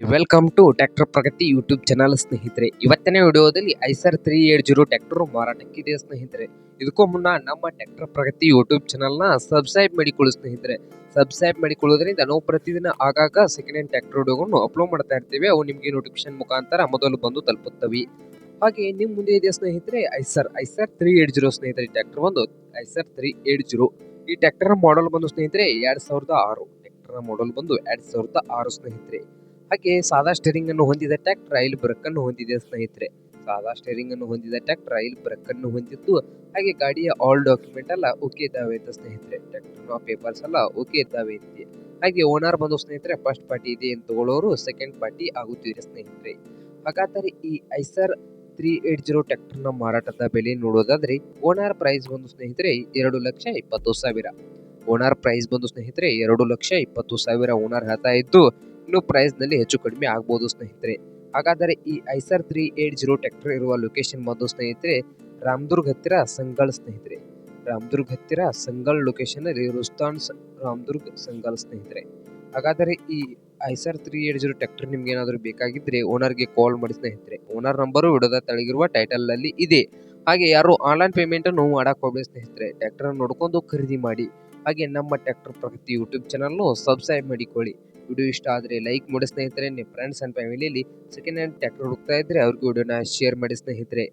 Welcome to tractor Pragati YouTube channel ಸ್ನೇಹಿತರೆ. ಇವತ್ತಿನ ವಿಡಿಯೋದಲ್ಲಿ Eicher three eight zero tractor ಮಾರಾಟಕ್ಕಿದೆ, ಸ್ನೇಹಿತರೆ. ಇದಕ್ಕೂ ಮುನ್ನ ನಮ್ಮ ಟ್ರ್ಯಾಕ್ಟರ್ ಪ್ರಗತಿ ಯೂಟ್ಯೂಬ್ ಚಾನಲ್ನ ಸಬ್ಸ್ಕ್ರೈಬ್ ಮಾಡಿಕೊಳ್ಳಿ, ಸ್ನೇಹಿತರೆ. ಸಬ್ಸ್ಕ್ರೈಬ್ ಮಾಡಿಕೊಳ್ಳೋದ್ರಿಂದ ನಾವು ಪ್ರತಿದಿನ ಆಗಾಗ ಸೆಕೆಂಡ್ ಹ್ಯಾಂಡ್ ಟ್ರ್ಯಾಕ್ಟರ್ ವಿಡಿಯೋಗಳನ್ನು ಅಪ್ಲೋಡ್ ಮಾಡ್ತಾ ಇರ್ತೀವಿ. ಅವು ನಿಮಗೆ ನೋಟಿಫಿಕೇಶನ್ ಮುಖಾಂತರ ಮೊದಲು ಬಂದು ತಲುಪುತ್ತವೆ. ಹಾಗೆ ನಿಮ್ಮ ಮುಂದೆ ಇದೆ, ಸ್ನೇಹಿತರೆ, Eicher. Eicher three eight zero ಸ್ನೇಹಿತರೆ ಟ್ರ್ಯಾಕ್ಟರ್ ಬಂದು ಐಸರ್ ತ್ರೀ ಏಟ್ ಜೀರೋ ಈ ಟ್ರ್ಯಾಕ್ಟರ್ ಮಾಡೆಲ್ ಬಂದು, ಸ್ನೇಹಿತರೆ, ಎರಡು ಸಾವಿರದ ಆರು. ಟ್ರ್ಯಾಕ್ಟರ್ ಮಾಡೆಲ್ ಬಂದು ಎರಡು ಸಾವಿರದ ಆರು, ಸ್ನೇಹಿತರೆ. ಹಾಗೆ ಸಾದಾ ಸ್ಟೇರಿಂಗ್ ಅನ್ನು ಹೊಂದಿದ ಟ್ರ್ಯಾಕ್ಟರ್ ರೈಲ್ ಬ್ರೇಕ್ ಅನ್ನು ಹೊಂದಿದೆ ಸ್ನೇಹಿತರೆ. ಸಾದಾ ಸ್ಟೇರಿಂಗ್ ಅನ್ನು ಹೊಂದಿದ ಟ್ರ್ಯಾಕ್ಟರ್ ರೈಲ್ ಬ್ರೇಕ್ ಅನ್ನು ಹೊಂದಿದ್ದು, ಹಾಗೆ ಗಾಡಿಯ ಆಲ್ ಡಾಕ್ಯುಮೆಂಟ್ ಎಲ್ಲ ಓಕೆ ಇದ್ದಾವೆ ಅಂತ ಸ್ನೇಹಿತರೆ. ಟ್ರ್ಯಾಕ್ಟರ್ನ ಪೇಪರ್ಸ್ ಎಲ್ಲ ಓಕೆ ಇದ್ದಾವೆ ಇದೆ ಹಾಗೆ ಓನರ್ ಬಂದು ಸ್ನೇಹಿತರೆ ಫಸ್ಟ್ ಪಾರ್ಟಿ ಇದೆ ಅಂತ ತಗೊಳ್ಳೋರು ಸೆಕೆಂಡ್ ಪಾರ್ಟಿ ಆಗುತ್ತಿದೆ ಸ್ನೇಹಿತರೆ. ಹಾಗಾದರೆ ಈ ಐಸರ್ ತ್ರೀ ಏಟ್ ಜೀರೋ ಟ್ರ್ಯಾಕ್ಟರ್ನ ಮಾರಾಟದ ಬೆಲೆ ನೋಡೋದಾದ್ರೆ ಓನರ್ ಪ್ರೈಸ್ ಬಂದು ಸ್ನೇಹಿತರೆ ಎರಡು ಲಕ್ಷ ಇಪ್ಪತ್ತು ಸಾವಿರ. ಓನರ್ ಪ್ರೈಸ್ ಬಂದು ಸ್ನೇಹಿತರೆ ಎರಡು ಲಕ್ಷ ಇಪ್ಪತ್ತು ಸಾವಿರ ಓನರ್ ಹೇಳ್ತಾ ಇದ್ದು ಇನ್ನು ಪ್ರೈಸ್ನಲ್ಲಿ ಹೆಚ್ಚು ಕಡಿಮೆ ಆಗ್ಬೋದು ಸ್ನೇಹಿತರೆ. ಹಾಗಾದರೆ ಈ Eicher three eight zero tractor ಇರುವ ಲೊಕೇಶನ್ ಬಂದು ಸ್ನೇಹಿತರೆ, ರಾಮದುರ್ಗ್ ಹತ್ತಿರ ಸಂಗಳ್ ಸ್ನೇಹಿತರೆ. ರಾಮದುರ್ಗ್ ಹತ್ತಿರ ಸಂಗಳ್ ಲೊಕೇಶನ್ ಅಲ್ಲಿ ರುಸ್ತಾನ್ ರಾಮದುರ್ಗ್ ಸಂಗಲ್ ಸ್ನೇಹಿತರೆ. ಹಾಗಾದರೆ ಈ Eicher three eight zero tractor ನಿಮ್ಗೆ ಏನಾದರೂ ಬೇಕಾಗಿದ್ರೆ ಓನರ್ಗೆ ಕಾಲ್ ಮಾಡಿ ಸ್ನೇಹಿತರೆ. ಓನರ್ ನಂಬರು ವಿಡೋದ ತಳಗಿರುವ ಟೈಟಲ್ ಅಲ್ಲಿ ಇದೆ. ಹಾಗೆ ಯಾರು ಆನ್ಲೈನ್ ಪೇಮೆಂಟ್ ಅನ್ನು ಮಾಡಕ್ ಹೋಗ್ಬೇಡಿ ಸ್ನೇಹಿತರೆ. ಟ್ರ್ಯಾಕ್ಟರ್ ನೋಡ್ಕೊಂಡು ಖರೀದಿ ಮಾಡಿ. ಹಾಗೆ ನಮ್ಮ ಟ್ರ್ಯಾಕ್ಟರ್ ಪ್ರಗತಿ ಯೂಟ್ಯೂಬ್ ಚಾನಲ್ನು ಸಬ್ಸ್ಕ್ರೈಬ್ ಮಾಡಿಕೊಳ್ಳಿ. ವಿಡಿಯೋ ಇಷ್ಟ ಆದರೆ ಲೈಕ್ ಮಾಡಿ ಸ್ನೇಹಿತರೆ ನಿಮ್ಮ ಫ್ರೆಂಡ್ಸ್ ಆ್ಯಂಡ್ ಫ್ಯಾಮಿಲಿಯಲ್ಲಿ ಸೆಕೆಂಡ್ ಹ್ಯಾಂಡ್ ಟ್ಯಾಕ್ಟರ್ ಹುಡುಕ್ತಾ ಇದ್ದರೆ ಅವ್ರಿಗೆ ವಿಡಿಯೋನ ಶೇರ್ ಮಾಡಿ ಸ್ನೇಹಿತರೆ.